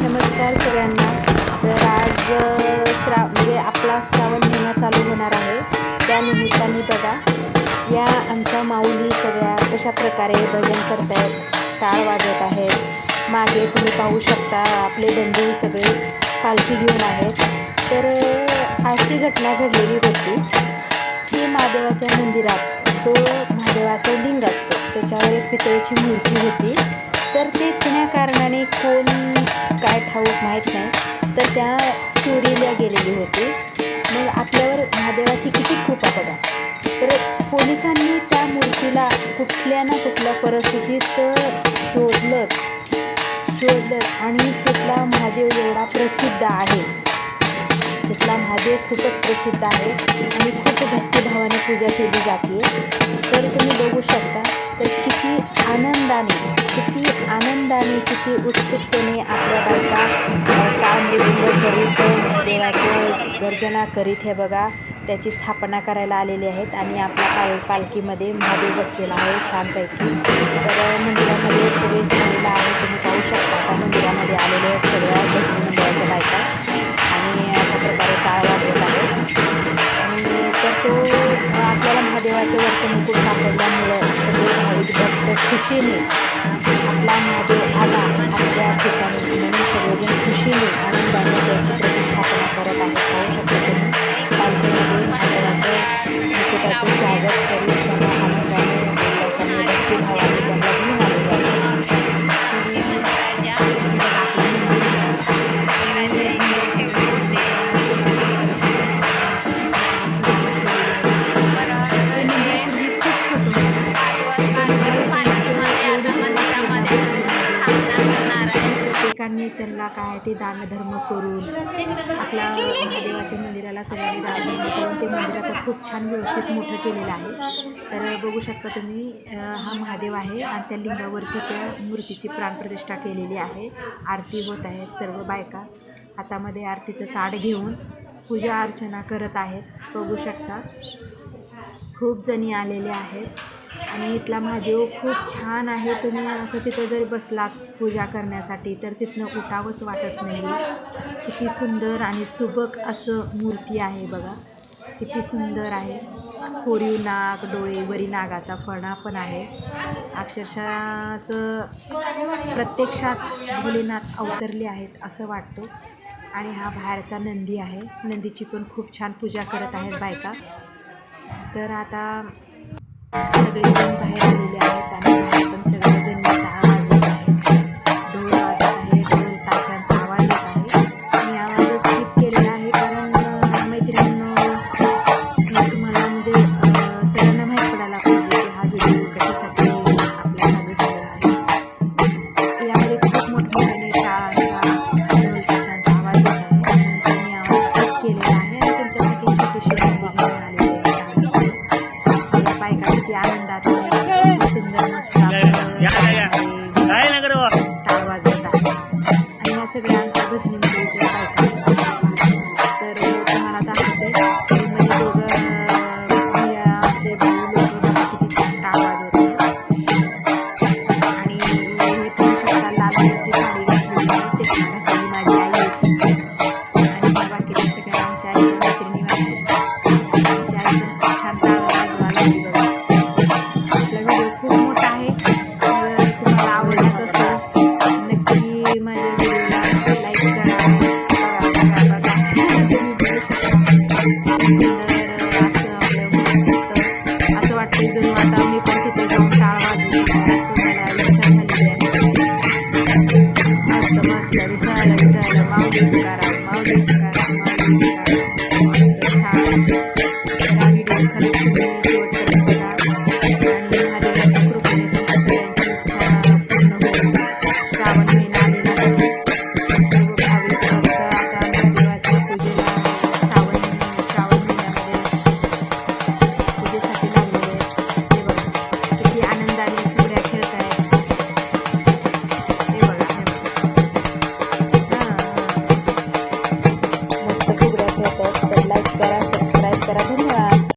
नमस्कार सगळ्यांना. तर आज श्राव श्रा म्हणजे आपला श्रावण महिना चालू होणार आहे. त्या निमित्ताने बघा या आमच्या माऊली सगळ्या कशा प्रकारे भजन करत आहेत टाळ वाजत आहेत. मागे तुम्ही पाहू शकता आपले बंधू सगळे पालखी घेऊन आहेत. तर अशी घटना घडलेली होती की महादेवाच्या मंदिरात जो महादेवाचं लिंग असतं. त्याच्यावर एक पितळेची मूर्ती होती. तर ते कुण्या कारणाने कोण काय ठाऊक माहीत नाही. तर त्या चोरीला गेलेली होती. मग आपल्यावर महादेवाची किती कृपा बघा. तर पोलिसांनी त्या मूर्तीला कुठल्या ना कुठल्या परिस्थितीत शोधलंच. शोधलं आणि तिथला महादेव एवढा प्रसिद्ध आहे. तिथला महादेव खूपच प्रसिद्ध आहे. आणि खूप भक्तिभावाने पूजा केली जाते. तर तुम्ही बघू शकता. आनंदाने किती आनंदाने किती उत्सुकतेने आपल्या बायका अ, करीत देवाचे गर्जना करीत हे बघा. त्याची स्थापना करायला आलेली आहेत आणि आपल्या पाल पालखीमध्ये महादेव बसलेला आहे छानपैकी. तर मंदिरामध्ये महादेवाचं वरचं मुकुट सापडल्यामुळं सगळे भाविक भक्त खुशीने. आपला महादेव आला. आपल्या ठिकाणी म्हणून सगळेजण खुशीने आनंदाने त्याची प्रतिष्ठापना करत आहेत. पाहू शकतो प्रत्येकाने त्यांना काय ते दानधर्म करून आपल्या महादेवाच्या मंदिराला सगळ्यांनी दानधर्म करून ते मंदिर आता खूप छान व्यवस्थित मोठं केलेलं आहे. तर बघू शकता तुम्ही हा महादेव आहे आणि त्या लिंगावरती त्या मूर्तीची प्राणप्रतिष्ठा केलेली आहे. आरती होत आहेत सर्व बायका. हातामध्ये आरतीचं ताट घेऊन पूजा अर्चना करत आहेत. बघू शकता खूप जणी आलेले आहेत. आणि इथला महादेव खूप छान आहे. तुम्ही असं तिथं जरी बसलात पूजा करण्यासाठी तर तिथनं उठावंच वाटत नाही. किती सुंदर आणि सुबक असं मूर्ती आहे बघा. किती सुंदर आहे. कोरीव नाग डोळे वरी नागाचा फणा पण आहे. अक्षरशः असं प्रत्यक्षात भोलेनाथ अवतरले आहेत असं वाटतं. आणि हा बाहेरचा नंदी आहे. नंदीची पण खूप छान पूजा करत आहेत बायका. तर आता सगळेजण बाहेर आलेले आहेत आणि बाहेर पण सगळेजण ढोल वाजत आहे ढोल ताशांचा आवाज येत आहे. मी आवाज स्किप केलेला आहे कारण तुम्हाला म्हणजे सगळ्यांना माहीत पडायला पाहिजे की हा व्हिडिओ कशासाठी आपला चालू आहे. यामध्ये खूप मोठमोठ्याने टाळांचा ढोल ताशांचा आवाज येत आहे. म्हणून मी आवाज स्किप केलेला आहे आणि तुमच्यासाठी छोटीशी सगळ्या आमच्या भजनी मंडळीच्या बायका. ரிசால ரிசால மௌலிக் கரம் மௌலிக் கரம்